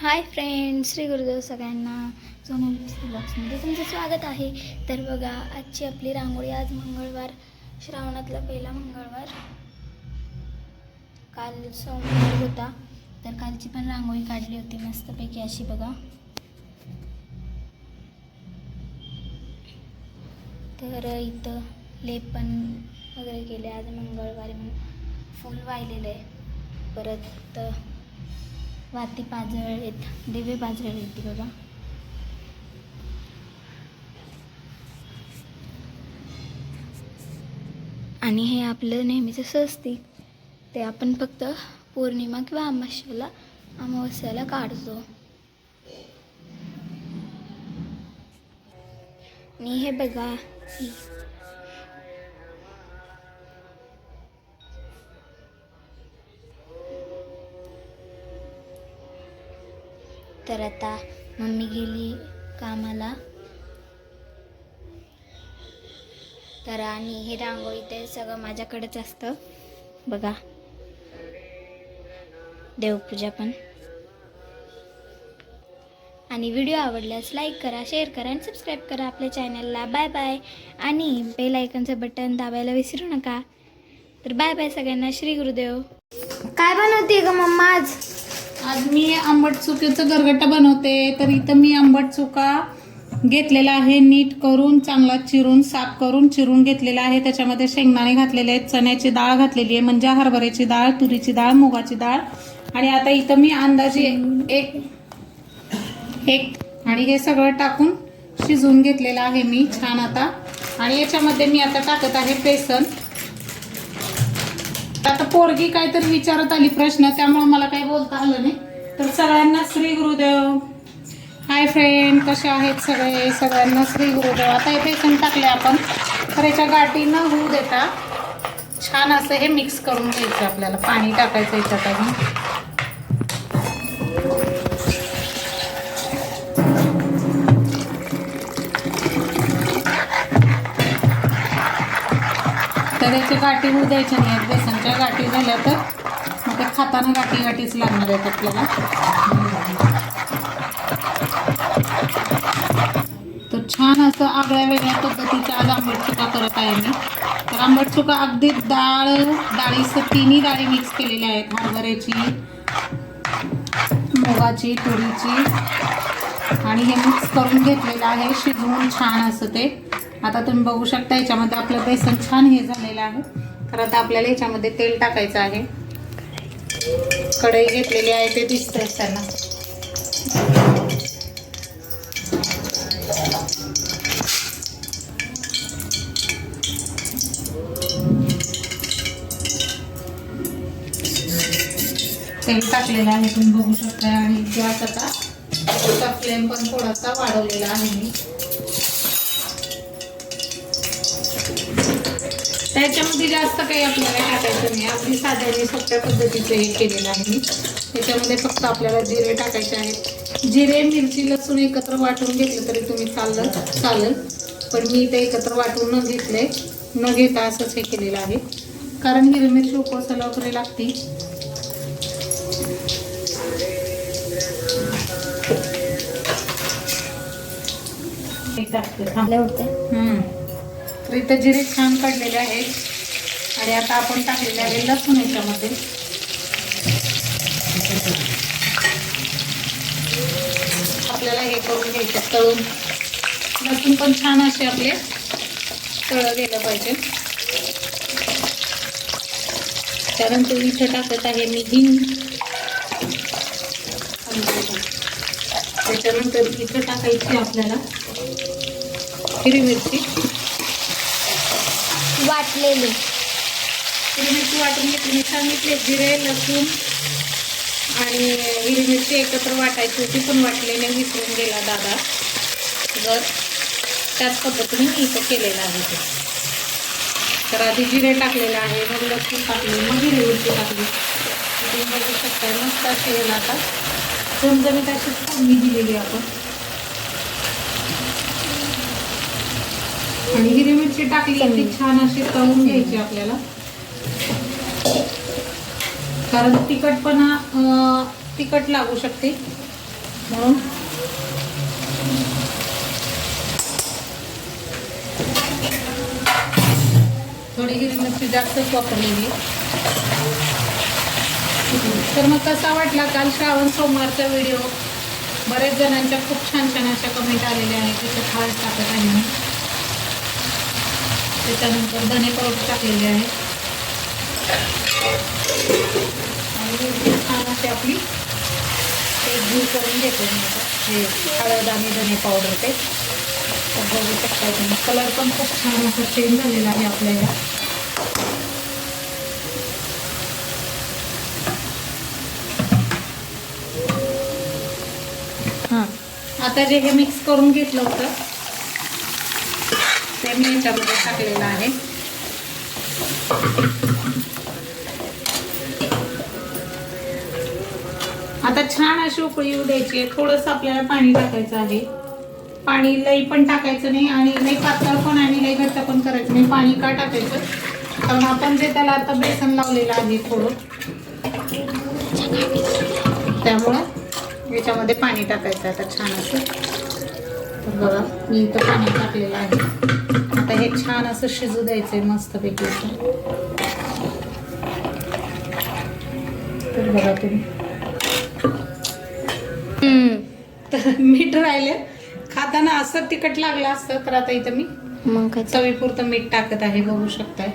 Hi friend Shri Gurudev सगळ्यांना. सोनल ब्लॉग्समध्ये तुमचं स्वागत आहे. तर बघा आजची आपली रांगोळी आज मंगळवार श्रावणातला पहिला मंगळवार. काल सोमवार होता तर कालची पण रांगोळी काढली होती मस्तपैकी अशी बघा. तर इथं लेपन वगैरे केले आज मंगळवारी म्हणून. फुल वाहिलेलं आहे. परत वाती पाजळलेत दिवे पाजळलेत बघा आणि हे आपलं नेहमीचं स्वस्तिक. ते आपण फक्त पौर्णिमा किंवा अमावस्याला अमावस्याला काढतो. आणि हे बघा तर आता मम्मी गेली कामाला. तर आणि हे रांगोळी ते सगळं माझ्याकडेच असतं. बघा. देवपूजा पण. आणि व्हिडिओ आवडल्यास लाईक करा शेअर करा आणि सबस्क्राईब करा आपल्या चॅनलला बाय बाय. आणि बेल आयकनचं बटन दाबायला विसरू नका. तर बाय बाय सगळ्यांना. श्री गुरुदेव. काय बनवते ग मम्मा आज? आज मी आंबट चुकीचं गरगट्टा बनवते. तर इथं मी आंबट चुका घेतलेला आहे. नीट करून चांगला चिरून साफ करून चिरून घेतलेला आहे. त्याच्यामध्ये शेंगदाणे घातलेले आहेत. चण्याची डाळ घातलेली आहे. म्हणजे हरभऱ्याची डाळ तुरीची डाळ मुगाची डाळ. आणि आता इथं मी अंदाजे एक एक आणि हे सगळं टाकून शिजवून घेतलेलं आहे मी छान आता. आणि याच्यामध्ये मी आता टाकत आहे बेसन. म्हणजे आता पोरगी काहीतरी विचारत आली प्रश्न त्यामुळे मला काही बोलता आलं नाही. तर सगळ्यांना श्री गुरुदेव. हाय फ्रेंड कसे आहेत सगळे? सगळ्यांना श्री गुरुदेव. आता हे बेसन टाकले आपण. तर याच्या गाठी न होऊ देता छान असं हे मिक्स करून घ्यायचं आपल्याला. पाणी टाकायचं याच्यात अजून. तर याची गाठी होऊ द्यायच्या नाही आहेत. बेसनच्या गाठी झाल्या तर मग ते खाताना गाठी गाठीच लागणार आहेत आपल्याला. तर छान असं आगळ्या वेगळ्या पद्धतीच्या आज आंबट चुका करत आहे मी. तर आंबट चुका अगदी डाळ डाळीचं तिन्ही डाळी मिक्स केलेल्या आहेत. हरभऱ्याची मुगाची तुरीची. आणि हे मिक्स करून घेतलेलं आहे. शिजवून छान असं ते. आता तुम्ही बघू शकता याच्यामध्ये आपलं बेसन छान हे झालेलं आहे. तर आता आपल्याला याच्यामध्ये तेल टाकायचं आहे. कढई घेतलेली आहे ते दिसतंय त्यांना तेल टाकलेलं आहे तुम्ही बघू शकता. आणि गॅस आता त्याचा फ्लेम पण थोडासा वाढवलेला आहे. मी त्याच्यामध्ये जास्त काही आपल्याला टाकायचं नाही. अगदी साध्याने सोप्या पद्धतीचं हे केलेलं आहे मी. त्याच्यामध्ये फक्त आपल्याला जिरे टाकायचे आहेत. जिरे मिरची लसूण एकत्र वाटून घेतलं तरी तुम्ही चाललं चालेल. पण मी ते एकत्र वाटून न घेतले न घेता असंच हे केलेलं आहे. कारण हिरवी मिरची उपवासाला वगैरे लागते. टाकते हम्म. तर इथं जिरे छान काढलेले आहेत. आणि आता आपण टाकलेले आहे लसूण याच्यामध्ये. आपल्याला हे करून घ्यायचं तळून. लसूण पण छान असे आपले तळं गेलं पाहिजे. त्यानंतर इथं टाकत आहे मी हिंग. त्याच्यानंतर इथं टाकायची आपल्याला हिरवी मिरची वाटलेली. हिरवी मिरची वाटून घेतली. मी सांगितले जिरे लसूण आणि हिरवी मिरची एकत्र वाटायची होती पण वाटलेले विसरून गेला दादा. जर त्याच पद्धतीने मी इथं केलेलं आहे ते. तर आधी जिरे टाकलेलं आहे मग लसूण टाकले मग हिरवी मिरची टाकली. तुम्ही बघू शकता मस्त असे येईल आता. झमझमीत अशी फोडणी दिलेली आपण. आणि हिरवी मिरची टाकली ती छान अशी तळून घ्यायची आपल्याला. कारण तिखटपणा तिखट लागू शकते. म्हणून थोडी हिरवी मिरची जास्तच वापरलेली तर मग कसा वाटला काल श्रावण सोमवारचा व्हिडिओ? बरेच जणांच्या खूप छान छान अशा कमेंट आलेल्या आहेत त्याच्यात हळद टाकत आहे मी त्याच्यानंतर धने पावडर टाकलेले आहे आणि छान अशी आपली ते धूळ करून घेते हे हळद आणि धने पावडर ते. बघू शकता तुम्ही. कलर पण खूप छान असं चेंज झालेला आहे आपल्याला. हां. आता जे हे मिक्स करून घेतलं होतं मी याच्यामध्ये टाकलेलं आहे. आता छान अशी उकळी येऊ द्यायची. आहे थोडंसं आपल्याला पाणी टाकायचं आहे. पाणी लई पण टाकायचं नाही आणि लई पातळ पण आणि लई घट्ट पण करायचं नाही. पाणी का टाकायचं? कारण आपण जे त्याला आता बेसन लावलेलं आहे थोडं त्यामुळं याच्यामध्ये पाणी टाकायचं आता छान असं. बघा मी इथं पाणी टाकलेलं आहे. हे छान असं शिजू द्यायचं आहे मस्तपैकी. तर बघा तुम्ही. तर मीठ राहिले. खाताना असं तिखट लागलं असतं तर आता इथं मी मग काय? चवीपुरतं मीठ टाकत आहे बघू शकताय.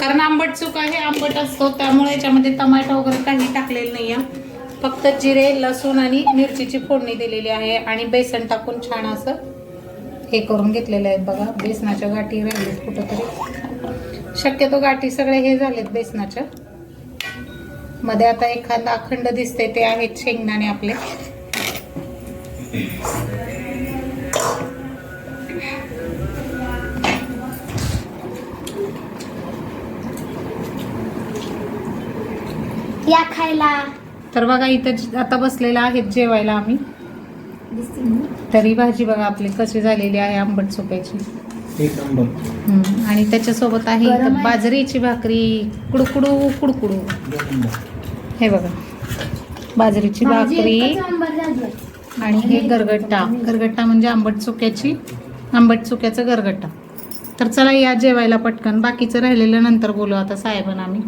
कारण आंबट चुका हे आंबट असतो त्यामुळे याच्यामध्ये टमाटो वगैरे काही टाकलेलं नाही आहे फक्त जिरे लसूण आणि मिरचीची फोडणी दिलेली आहे आणि बेसन टाकून छान असं हे करून घेतलेले आहेत बघा. बेसनाच्या गाठी राहिलेत कुठंतरी. शक्यतो गाठी सगळे हे झालेत बेसनाच्या. मध्ये आता एखादा अखंड दिसते ते आहेत शेंगदाणे आपले. या खायला. तर बघा इथं आता बसलेला आहेत जेवायला आम्ही? तरी भाजी बघा आपली कशी झालेली आहे आंबट चोपायची एक नंबर हम्म. आणि त्याच्यासोबत आहे गरम इथं आहे. बाजरीची भाकरी कुडकुडू कुडकुडू. नंबर हे बघा. बाजरीची भाकरी. आणि हे गरगट्टा. गरगट्टा. म्हणजे आंबट चुक्याची आंबट चुक्याचं गरगट्टा. तर चला या जेवायला पटकन. बाकीचं राहिलेलं नंतर बोलू आता साहेबांना आम्ही.